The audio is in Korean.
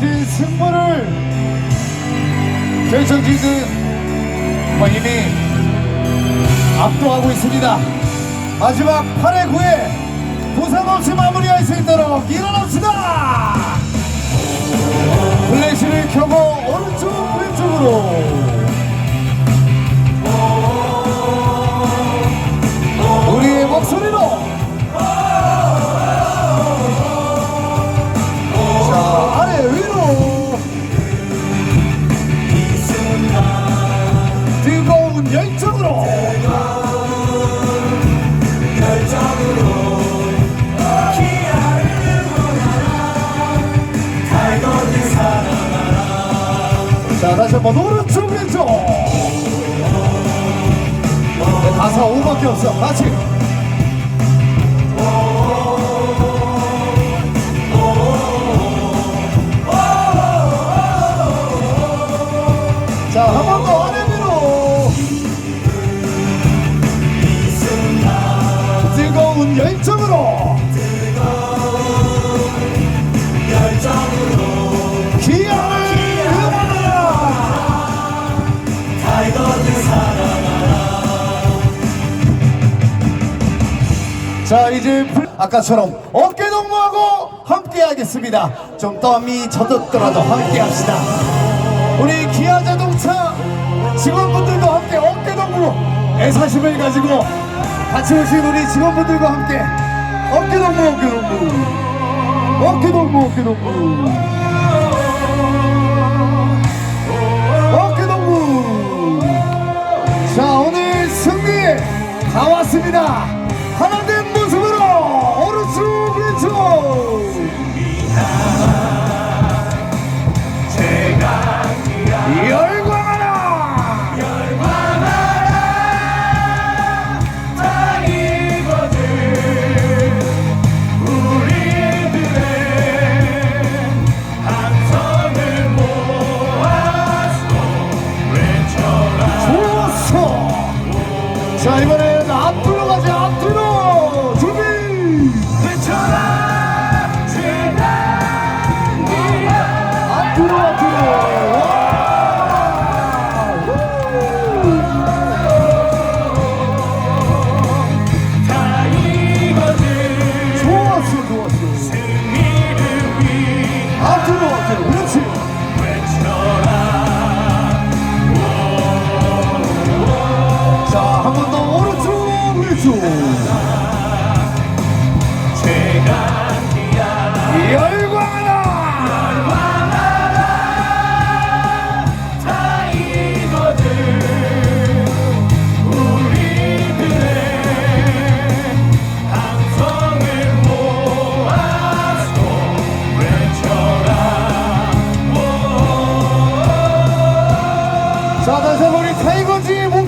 이제 승부를 결정짓는 뭐 이미 압도하고 있습니다. 마지막 8회 9회 부상 없이 마무리할 수 있도록 일어납시다. 플래시를 켜고 오른쪽 왼쪽으로 열정으로. 자 다시 한번 오른쪽 왼쪽. 네, 가사 5밖에 없어. 같이 뜨거운 열정으로. 기아를 응원하라. 자, 이제 불- 아까처럼 어깨 동무하고 함께 하겠습니다. 좀 땀이 젖었더라도 함께 합시다. 우리 기아 자동차 직원분들도 함께 어깨 동무 애사심을 가지고 같이 오신 우리 직원분들과 함께. 어깨 동무 어깨 동무. 어깨 동무 어깨 동무. 어깨 동무. 자 오늘 승리 다 왔습니다 자 이번에 자, 다시 한번 우리 태이거지 모...